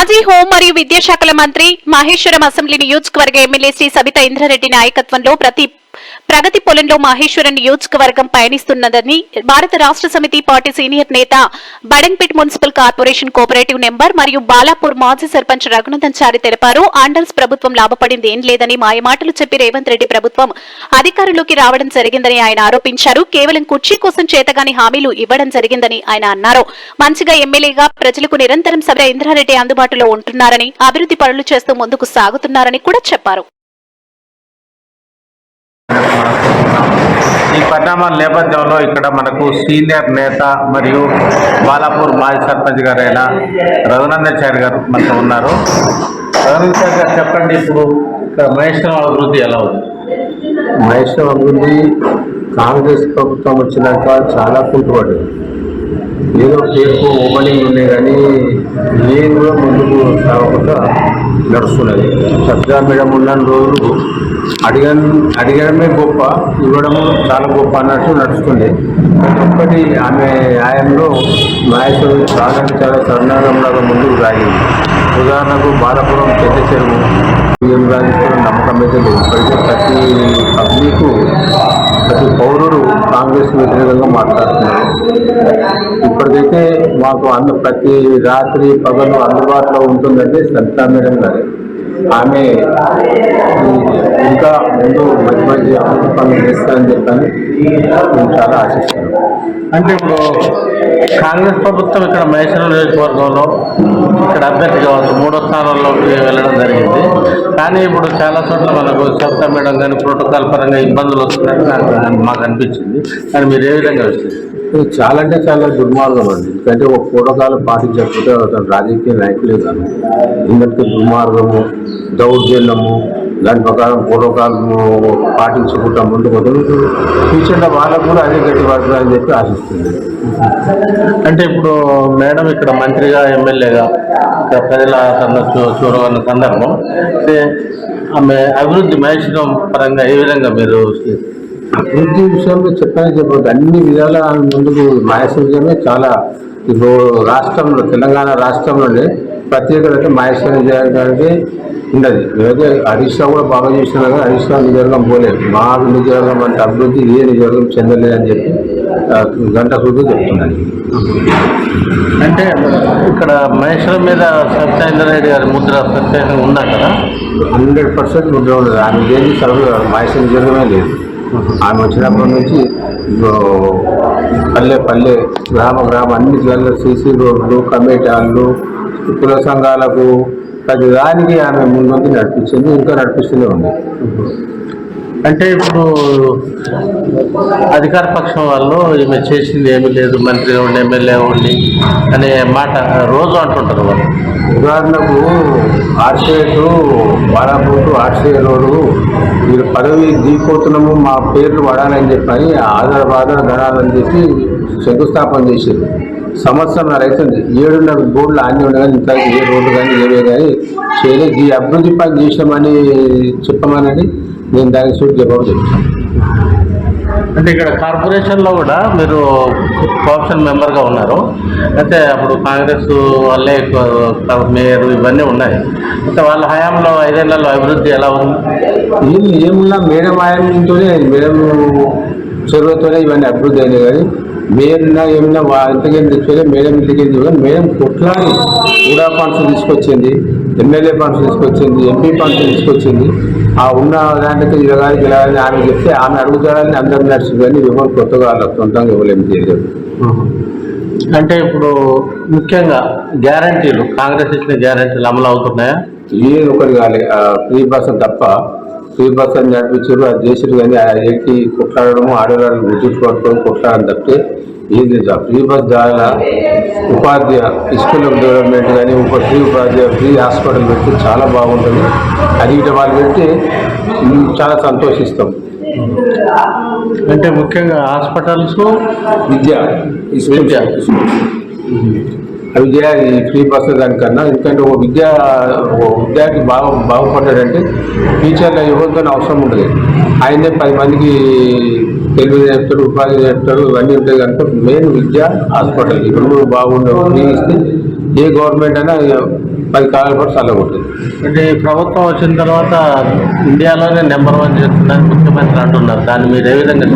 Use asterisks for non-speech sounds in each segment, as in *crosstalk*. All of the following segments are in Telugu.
మాజీ హోం మరియు విద్యాశాఖల మంత్రి మహేశ్వరం అసెంబ్లీ నియోజకవర్గ ఎమ్మెల్యే శ్రీ సబితా ఇంద్రారెడ్డి నాయకత్వంలో ప్రతి ప్రగతి పొలంలో మహేశ్వరం నియోజకవర్గం పయనిస్తున్నదని భారత రాష్ట్ర సమితి పార్టీ సీనియర్ నేత Badangpet municipal corporation cooperative number మరియు బాలాపూర్ మాజీ సర్పంచ్ రఘునందన్ చారి తెలిపారు. ఆండల్స్ ప్రభుత్వం లాభపడింది ఏం లేదని మాయమాటలు చెప్పి రేవంత్ రెడ్డి ప్రభుత్వం అధికారంలోకి రావడం జరిగిందని ఆయన ఆరోపించారు. కేవలం కుర్చీ కోసం చేతగాని హామీలు ఇవ్వడం జరిగిందని ఆయన అన్నారు. మంచిగా ఎమ్మెల్యేగా ప్రజలకు నిరంతరం సభ ఇంద్రారెడ్డి అందుబాటులో ఉంటున్నారని అభివృద్ధి పనులు చేస్తూ ముందుకు సాగుతున్నారని కూడా చెప్పారు. ఈ పరిణామాల నేపథ్యంలో ఇక్కడ మనకు సీనియర్ నేత మరియు బాలాపూర్ మాజీ సర్పంచ్ గారైన రఘునందాచారి గారు మనతో ఉన్నారు. రఘునందాచారి గారు చెప్పండి ఇప్పుడు ఇక్కడ మహేశ్వరం అభివృద్ధి ఎలా ఉంది? మహేశ్వరం అభివృద్ధి కాంగ్రెస్ ప్రభుత్వం వచ్చినాక చాలా కుంటుపడింది ఏదో పేరుకు ఓపెనింగ్ ఉన్నాయి కానీ ఏం కూడా ముందుకు సాగకుండా నడుస్తున్నది. సబ్జా మేడం ఉన్న రోజులు అడిగడం అడిగడమే గొప్ప ఇవ్వడము చాలా గొప్ప అన్నట్టు నడుస్తుంది. ప్రతి ఒక్కటి ఆమె న్యాయంలో నాయకుడు చాలా చాలా సన్నాహంలాగా ముందుకు సాగింది. ఉదాహరణకు బాలపురం పెద్ద చెరువు. ఏం రాజేశ్వరం నమ్మకం అయితే లేదు. ప్రతి పబ్లిక్ ప్రతి పౌరుడు కాంగ్రెస్ వ్యతిరేకంగా మాట్లాడుతున్నారు. ఇప్పటికైతే మాకు అందు ప్రతి రాత్రి పగలు అందుబాటులో ఉంటుందంటే సంతా మేడం గారు. ఆమె ఇంకా ముందు మంచి మంచి అభివృద్ధి పనులు చేస్తారని చెప్పని నేను చాలా ఆశిస్తాను అంటే ఇప్పుడు కాంగ్రెస్ ప్రభుత్వం ఇక్కడ మహేశ్వరం నియోజకవర్గంలో ఇక్కడ అభ్యర్థి కావచ్చు మూడో స్థానంలోకి వెళ్ళడం జరిగింది. కానీ ఇప్పుడు చాలా చోట్ల మనకు చెప్తా మేడం కానీ ప్రోటోకాల్ పరంగా ఇబ్బందులు వస్తున్నట్టు నాకు మాకు అనిపించింది. కానీ మీరు ఏ విధంగా వచ్చింది చాలా అంటే చాలా దుర్మార్గం అండి. ఎందుకంటే ఒక ప్రోటోకాల్ పాటించకపోతే అతను రాజకీయ నాయకులే కాదు. ఎందుకంటే దుర్మార్గము దౌర్జన్యము దాని ప్రకారం పూర్వకాలము పాటించుకుంటా ముందు మొదలు ఫ్యూచర్లో వాళ్ళకు కూడా అదే గట్టి పడుతుంది అని చెప్పి ఆశిస్తుంది. అంటే ఇప్పుడు మేడం ఇక్కడ మంత్రిగా ఎమ్మెల్యేగా ఇక్కడ ప్రజల సంద- చూడవన్న సందర్భం. అంటే ఆమె అభివృద్ధి మహేశ్వరం పరంగా ఏ విధంగా మీరు అభివృద్ధి విషయంలో చెప్పాలని చెప్పదు అన్ని విధాల ముందుకు మహేశ్వరమే చాలా ఇప్పుడు రాష్ట్రంలో తెలంగాణ రాష్ట్రంలోనే ప్రత్యేకత అంటే చేయడానికి ఉండదు. ఏదైతే హరీష్ రావు కూడా బాగా చేసినా కానీ హరీష్ రావు నిజవర్గం పోలేదు. మా నిజవర్గం అంటే అభివృద్ధి ఏ నిజవర్గం చెందలేదని చెప్పి ఆ, గంట సూదు చెప్తున్నాను. అంటే ఇక్కడ మహేశ్వరం మీద సత్యేంద్ర రెడ్డి గారి ముద్ర ప్రత్యేకంగా ఉందా కదా? హండ్రెడ్ పర్సెంట్ ముద్ర ఉండదు. ఆమె దేనికి సర్వ మహేశ్వరం నిజవర్గమే లేదు. ఆమె వచ్చినప్పటి నుంచి పల్లె పల్లె గ్రామ గ్రామ అన్ని జిల్లాల్లో సీసీ రోడ్లు కమిటాలు కుల సంఘాలకు ప్రతిదానికి ఆమె ముందు నడిపించింది ఇంకా నడిపిస్తూనే ఉంది. అంటే ఇప్పుడు అధికార పక్షం వాళ్ళు ఈమె చేసింది ఏమీ లేదు మంత్రి ఉండి ఎమ్మెల్యే ఉండి అనే మాట రోజు అంటుంటారు వాళ్ళు. ఉదాహరణకు ఆర్షేట్ బాలాపూర్ ఆర్షే రోడ్డు మీరు పదవి దిగిపోతున్నాము మా పేర్లు వాడాలని చెప్పని ఆధార బాధ గణాలని చెప్పి శంకుస్థాపన చేసేది. సంవత్సరం అవుతుంది ఏడున్నర బోర్డులు ఆన్ని ఉన్నాయి ఇంత ఏ రోడ్లు కానీ ఏవే కానీ చేయలేదు. ఈ అభివృద్ధి పని చేసామని చెప్పమనండి. నేను దానికి సూట్ జవాబు చెప్తాను అంటే ఇక్కడ కార్పొరేషన్లో కూడా మీరు కోఆప్షన్ మెంబర్గా ఉన్నారు. అయితే అప్పుడు కాంగ్రెస్ వాళ్ళే మేయర్ ఇవన్నీ ఉన్నాయి. అయితే వాళ్ళ హయాంలో ఐదేళ్ళలో అభివృద్ధి ఎలా ఉంది? ఏం ఏమున్నా మేడం ఆయనతోనే మేడం చొరవతోనే ఇవన్నీ అభివృద్ధి అయినాయి కానీ మేరున్నా ఏమన్నా వా ఇంటికి తెచ్చుకోలే మేడం కానీ మేడం కొట్లాడి కూడా ఫండ్స్ తీసుకొచ్చింది. ఎమ్మెల్యే ఫండ్స్ తీసుకొచ్చింది ఎంపీ ఫండ్స్ తీసుకొచ్చింది. ఆ ఉన్న దాంట్లో ఇలాగాని ఇలాగని ఆమె చెప్తే ఆమె అడుగుతారని అందరూ నడిచి కానీ ఎవరు కొత్తగా వాళ్ళ సొంతంగా ఇవ్వలేము చేయలేదు అంటే ఇప్పుడు ముఖ్యంగా గ్యారంటీలు కాంగ్రెస్ ఇచ్చిన గ్యారంటీలు అమలు అవుతున్నాయా? ఏది ఒకటి కాలే ఫ్రీ బస్ తప్ప ఫ్రీ బస్ అని నడిపించారు అది చేసారు కానీ ఆ ఎక్కి కొట్లాడడము ఆడవాళ్ళు విద్యుత్ పట్టుకొని కొట్లాడడం తప్పితే ఏది ఫ్రీ బస్ ద్వారా ఉపాధ్యాయ స్కూల్ డెవలప్మెంట్ కానీ ఒక ఫ్రీ ఉపాధ్యాయ ఫ్రీ హాస్పిటల్ పెడితే చాలా బాగుంటుంది. అది ఇటు వాళ్ళు ఉమ్, చాలా సంతోషిస్తాం. అంటే ముఖ్యంగా హాస్పిటల్స్ విద్య విద్య. విద్య ఫ్రీ బస్ దానికన్నా ఎందుకంటే ఒక విద్య ఓ విద్యార్థి బాగా బాగుపడ్డాడంటే టీచర్లు ఎవరితో అవసరం ఉండదు. ఆయనే పది మందికి తెలుగు చెప్తాడు ఉపాధి చెప్తాడు ఇవన్నీ ఉంటాయి కనుక మెయిన్ విద్య హాస్పిటల్. రెండు బాగుండవు ఫ్రీ ఇస్తే ఏ గవర్నమెంట్ అయినా పది కాలాల పాటు చల్లగొట్టింది అంటే ఈ ప్రభుత్వం వచ్చిన తర్వాత ఇండియాలోనే నెంబర్ వన్ చేస్తుందని ముఖ్యమంత్రి అంటున్నారు. దాన్ని మీరు ఏ విధంగా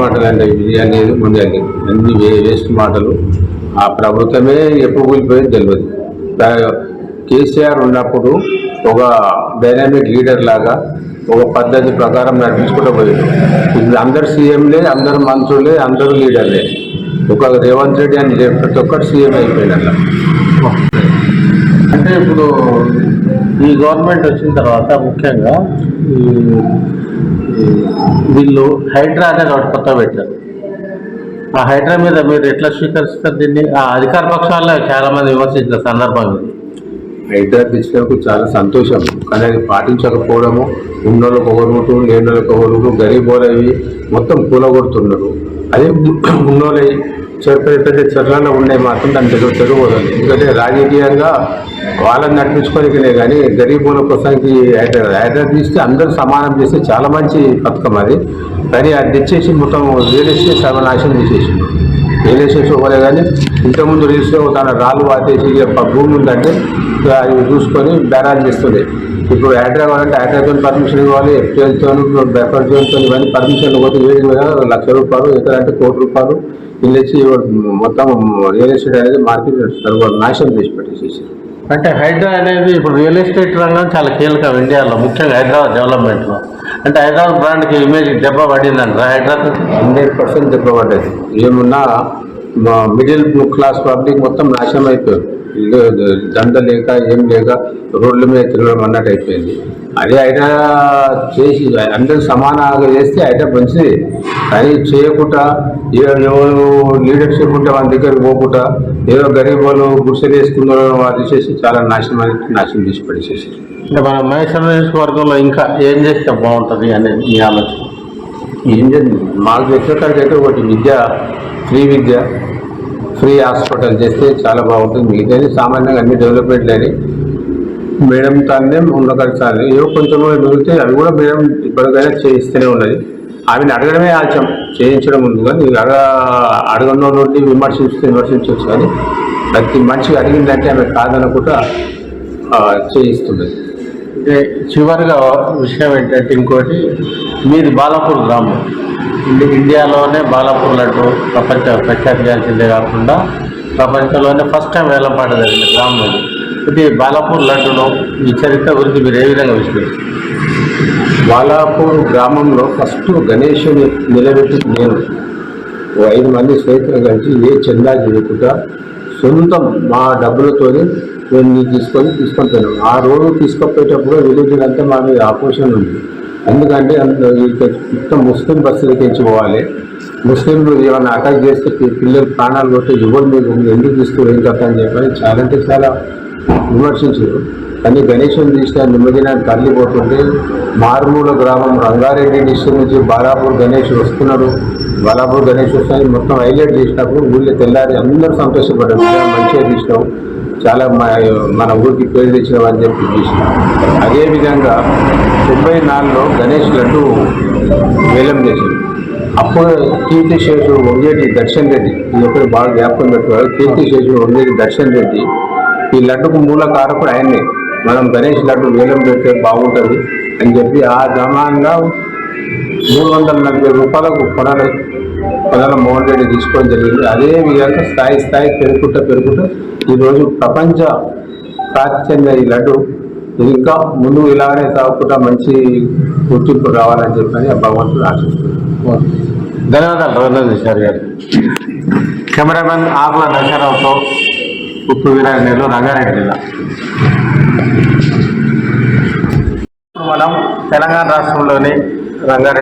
మాటలు అంటే ఇది అనేది ముందు అన్ని వే- వేస్ట్ మాటలు. ఆ ప్రభుత్వమే ఎప్పుడు కూలిపోయింది తెలియదు కేసీఆర్ ఉన్నప్పుడు ఒక డైనామిక్ లీడర్ లాగా ఒక పద్ధతి ప్రకారం నడిపించుకుంటూ పోయాడు ఇప్పుడు అందరు సీఎంలే అందరు మంత్రులే అందరూ లీడర్లే. ఒక రేవంత్ రెడ్డి అని ప్రతి ఒక్కటి సీఎం అయిపోయాడు అలా అంటే ఇప్పుడు ఈ గవర్నమెంట్ వచ్చిన తర్వాత ముఖ్యంగా ఈ- వీళ్ళు హైడ్రా అనేది ఒకటి కొత్త పెట్టారు. ఆ హైడ్రా మీద మీరు ఎట్లా స్వీకరిస్తారు దీన్ని? ఆ అధికార పక్షాల్లో చాలా మంది విమర్శించిన సందర్భం ఇది. హైడ్రా తెచ్చినందుకు చాలా సంతోషం. కానీ అది పాటించకపోవడము ఉన్నోళ్ళకి ఒకరుటు లేనోళ్ళకి ఒకరుటు గరీబోలవి మొత్తం కూలగొడుతున్నారు. అదే *clears throat* ఉన్నోళ్ళై పెద్ద పెద్ద చెర్లలో ఉండే మాత్రం దాని తెలుగు తెలుగుదలు ఎందుకంటే రాజకీయంగా వాళ్ళని నడిపించుకోనికనే కానీ గరీబుల కోసానికి హైదరాబాద్ హైడ్రా తీస్తే అందరూ సమానం చేస్తే చాలా మంచి పథకం అది. కానీ అది తెచ్చేసి మొత్తం వేలేసి సర్వనాశనం చేసేసి వేలేసేసి ఇవ్వలే కానీ ఇంతకుముందు రిజిస్టర్ తన రాళ్ళు వాతేసి భూమి ఉందంటే అది చూసుకొని బేరాలు చేస్తుంది. ఇప్పుడు హైదరాబాద్ అంటే హైదరాబాద్ పర్మిషన్ ఇవ్వాలి ఎఫ్టీఎల్తో బెఫర్తో ఇవన్నీ పర్మిషన్లు పోతే వేడి లక్ష రూపాయలు ఎక్కడ అంటే కోటి రూపాయలు వచ్చి మొత్తం రియల్ ఎస్టేట్ అనేది మార్కెట్ తర్వాత నాశనం చేసి పెట్టేసేసి. అంటే హైడ్రా అనేది ఇప్పుడు రియల్ ఎస్టేట్ రంగం చాలా కీలకం ఇండియాలో ముఖ్యంగా హైదరాబాద్ డెవలప్మెంట్లో అంటే హైదరాబాద్ బ్రాండ్కి ఇమేజ్ దెబ్బ పడిందంట హైదరాబాద్ హండ్రెడ్ పర్సెంట్ దెబ్బపడ్డది ఏమున్నా మా మిడిల్ క్లాస్ పబ్లిక్ మొత్తం నాశనం అయిపోయారు. దండ లేక ఏం లేక రోడ్ల మీద తిరగడం అన్నట్టు అయిపోయింది. అదే అయినా చేసి అందరూ సమానంగా చేస్తే అయితే మంచిది. కానీ చేయకుండా ఎవరు లీడర్షిప్ ఉంటే వాళ్ళ దగ్గరికి పోకుండా ఏదో గరీబ్ వాళ్ళు గుడిసెలు వేసుకున్నారు వాళ్ళు చేసి చాలా నాశనం అయితే నాశనం చేసి పడేసేసి అంటే మన మహేశ్వర నియోజకవర్గంలో ఇంకా ఏం చేస్తే బాగుంటుంది అనేది మీ ఆలోచన? ఏం మాకు తెలిసినక్కడికి ఒకటి విద్య ఫ్రీ విద్య ఫ్రీ హాస్పిటల్ చేస్తే చాలా బాగుంటుంది. మిగతాది సామాన్యంగా అన్ని డెవలప్మెంట్లు అని మేడం తానే ఉండగలుగుతాను ఏవో కొంచెం మిగిలితే అవి కూడా మేడం ఇప్పటికైనా చేయిస్తూనే ఉన్నది. ఆమెను అడగడమే ఆచం చేయించడం ఉంది కానీ అడగ అడగడం నుండి విమర్శిస్తే విమర్శించవచ్చు కానీ ప్రతి మనిషి అడిగిందంటే ఆమె కాదనుకుంటా ఆ, చేయిస్తున్నది అంటే చివరిగా విషయం ఏంటంటే ఇంకోటి మీది బాలాపూర్ గ్రామం. ఇండియాలోనే బాలాపూర్ లడ్డు ప్రపంచ ప్రఖ్యాతిగాల్సిందే కాకుండా ప్రపంచంలోనే ఫస్ట్ టైం వేలంపాట జరిగింది గ్రామం ఇది బాలాపూర్ లడ్డును ఈ చరిత్ర గురించి మీరు ఏ విధంగా విశ్లేషిస్తారు? బాలాపూర్ గ్రామంలో ఫస్ట్ గణేషుని నిలబెట్టి నేను ఐదు మంది స్నేహితులు కలిసి ఏ చందా చేయకుండా సొంతం మా డబ్బులతోనే నేను తీసుకొని తీసుకొని పోయినాం. ఆ రోజు తీసుకుపోయేటప్పుడు విలేజ్ అంతా మా మీద ఆపోషన్ ఉంది. ఎందుకంటే అంత- మొత్తం ముస్లిం బస్సులకి ఎంచుకోవాలి ముస్లింలు ఏమైనా అటాక్ చేస్తే పిల్లలు ప్రాణాలు కొట్టి ఎవరు మీకు ఎందుకు తీస్తూ ఏం కథ అని చెప్పని చాలా అంటే చాలా విమర్శించారు. కానీ గణేశం తీసిన నిమ్మదినాన్ని తరలిపోతుంటే మారుమూల గ్రామం రంగారెడ్డి డిస్ట్రిక్ట్ నుంచి బాలాపూర్ గణేష్ వస్తున్నాడు. బాలాపూర్ గణేష్ వస్తాయని మొత్తం హైలైట్ చేసినప్పుడు ఊళ్ళో తెల్లారి అందరూ సంతోషపడ్డారు. మంచిగా తీసినాం. చాలా మ- మన ఊరికి పేరు తెచ్చినవని అని చెప్పి చూసిన. అదేవిధంగా తొంభై నాలుగులో గణేష్ లడ్డు వేలం చేశారు అప్పుడు కీర్తిశేషుడు వంగేటి దర్శన్ రెడ్డి ఇది ఒకటి బాగా జ్ఞాపకం పెట్టుకోవాలి. కీర్తిశేషుడు వంగేటి దర్శన్ రెడ్డి ఈ లడ్డుకు మూల కారకుడు ఆయన్నే మనం గణేష్ లడ్డు వేలం పెడితే బాగుంటుంది అని చెప్పి ఆ జమాన్లో మూడు వందల నలభై రూపాయలకు కొనాలి. కొనాల మోహన్ రెడ్డి తీసుకోవడం జరిగింది. అదే విధంగా స్థాయి స్థాయి పెరుగుకుంటూ పెరుగుకుంటూ ఈరోజు ప్రపంచ ఖ్యాతి చెందిన ఈ లడ్డు. ఇంకా ముందు ఇలాగనే సాగుకుంటా మంచి గుర్తింపు రావాలని చెప్పని ఆ భగవంతుడు ఆశిస్తున్నాను ధన్యవాదాలు రవీంద్ర సార్ గారు. కెమెరామెన్ ఆకుల నరసరావుతో ఉప్పు వీరాయణ నెల్లూరు రంగారెడ్డి జిల్లా. మనం తెలంగాణ రాష్ట్రంలోని రంగారెడ్డి